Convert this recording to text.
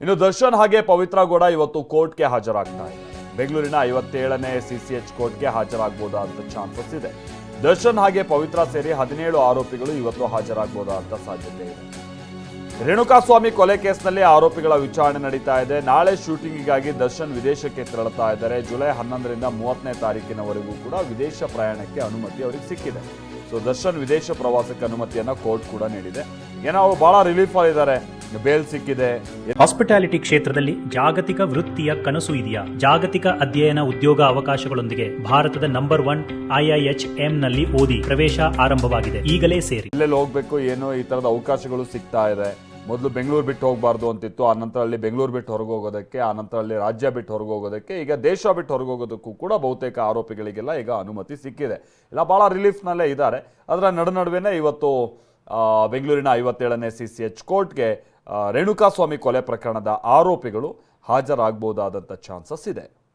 ಇನ್ನು ದರ್ಶನ್ ಹಾಗೆ ಪವಿತ್ರ ಗೌಡ ಇವತ್ತು ಕೋರ್ಟ್ಗೆ ಹಾಜರಾಗ್ತಾ ಇದೆ ಬೆಂಗಳೂರಿನ ಐವತ್ತೇಳನೇ ಸಿಸಿಎಚ್ ಕೋರ್ಟ್ಗೆ ಹಾಜರಾಗಬಹುದಾದಂತ ಚಾನ್ಸಸ್ ಇದೆ. ದರ್ಶನ್ ಹಾಗೆ ಪವಿತ್ರ ಸೇರಿ ಹದಿನೇಳು ಆರೋಪಿಗಳು ಇವತ್ತು ಹಾಜರಾಗಬಹುದಾದಂತ ಸಾಧ್ಯತೆ ಇದೆ. ರೇಣುಕಾಸ್ವಾಮಿ ಕೊಲೆ ಕೇಸ್ನಲ್ಲಿ ಆರೋಪಿಗಳ ವಿಚಾರಣೆ ನಡೀತಾ ಇದೆ. ನಾಳೆ ಶೂಟಿಂಗಿಗಾಗಿ ದರ್ಶನ್ ವಿದೇಶಕ್ಕೆ ತೆರಳುತ್ತಾ ಇದ್ದಾರೆ. ಜುಲೈ ಹನ್ನೊಂದರಿಂದ ಮೂವತ್ತನೇ ತಾರೀಕಿನವರೆಗೂ ಕೂಡ ವಿದೇಶ ಪ್ರಯಾಣಕ್ಕೆ ಅನುಮತಿ ಅವರಿಗೆ ಸಿಕ್ಕಿದೆ. ಸೊ, ದರ್ಶನ್ ವಿದೇಶ ಪ್ರವಾಸಕ್ಕೆ ಅನುಮತಿಯನ್ನು ಕೋರ್ಟ್ ಕೂಡ ನೀಡಿದೆ. ಏನೋ ಅವರು ಬಹಳ ರಿಲೀಫ್ ಆಗಿದ್ದಾರೆ ಬೇಲ್ ಸಿಕ್ಕಿದೆ. ಹಾಸ್ಪಿಟಾಲಿಟಿ ಕ್ಷೇತ್ರದಲ್ಲಿ ಜಾಗತಿಕ ವೃತ್ತಿಯ ಕನಸು ಇದೆಯಾ? ಜಾಗತಿಕ ಅಧ್ಯಯನ ಉದ್ಯೋಗ ಅವಕಾಶಗಳೊಂದಿಗೆ ಭಾರತದ ನಂಬರ್ ಒನ್ ಐಐಎಚ್ನಲ್ಲಿ ಓದಿ ಪ್ರವೇಶ ಆರಂಭವಾಗಿದೆ. ಈಗಲೇ ಸೇರಿ. ಎಲ್ಲೆಲ್ಲಿ ಹೋಗ್ಬೇಕು ಏನೋ ಈ ತರದ ಅವಕಾಶಗಳು ಸಿಗ್ತಾ ಇದೆ. ಮೊದಲು ಬೆಂಗಳೂರು ಬಿಟ್ಟು ಹೋಗಬಾರ್ದು ಅಂತಿತ್ತು. ಆ ನಂತರ ಅಲ್ಲಿ ಬೆಂಗಳೂರು ಬಿಟ್ಟು ಹೊರಗೆ ಹೋಗೋದಕ್ಕೆ ಆ ನಂತರ ಅಲ್ಲಿ ರಾಜ್ಯ ಬಿಟ್ಟು ಹೊರಗೆ ಹೋಗೋದಕ್ಕೆ ಈಗ ದೇಶ ಬಿಟ್ಟು ಹೊರಗೆ ಹೋಗೋದಕ್ಕೂ ಕೂಡ ಬಹುತೇಕ ಆರೋಪಿಗಳಿಗೆಲ್ಲ ಈಗ ಅನುಮತಿ ಸಿಕ್ಕಿದೆ. ಎಲ್ಲ ಭಾಳ ರಿಲೀಫ್ನಲ್ಲೇ ಇದ್ದಾರೆ. ಅದರ ನಡು ನಡುವೆನೇ ಇವತ್ತು ಬೆಂಗಳೂರಿನ ಐವತ್ತೇಳನೇ ಸಿ ಸಿ ಎಚ್ ಕೋರ್ಟ್ಗೆ ರೇಣುಕಾಸ್ವಾಮಿ ಕೊಲೆ ಪ್ರಕರಣದ ಆರೋಪಿಗಳು ಹಾಜರಾಗಬಹುದಾದಂಥ ಚಾನ್ಸಸ್ ಇದೆ.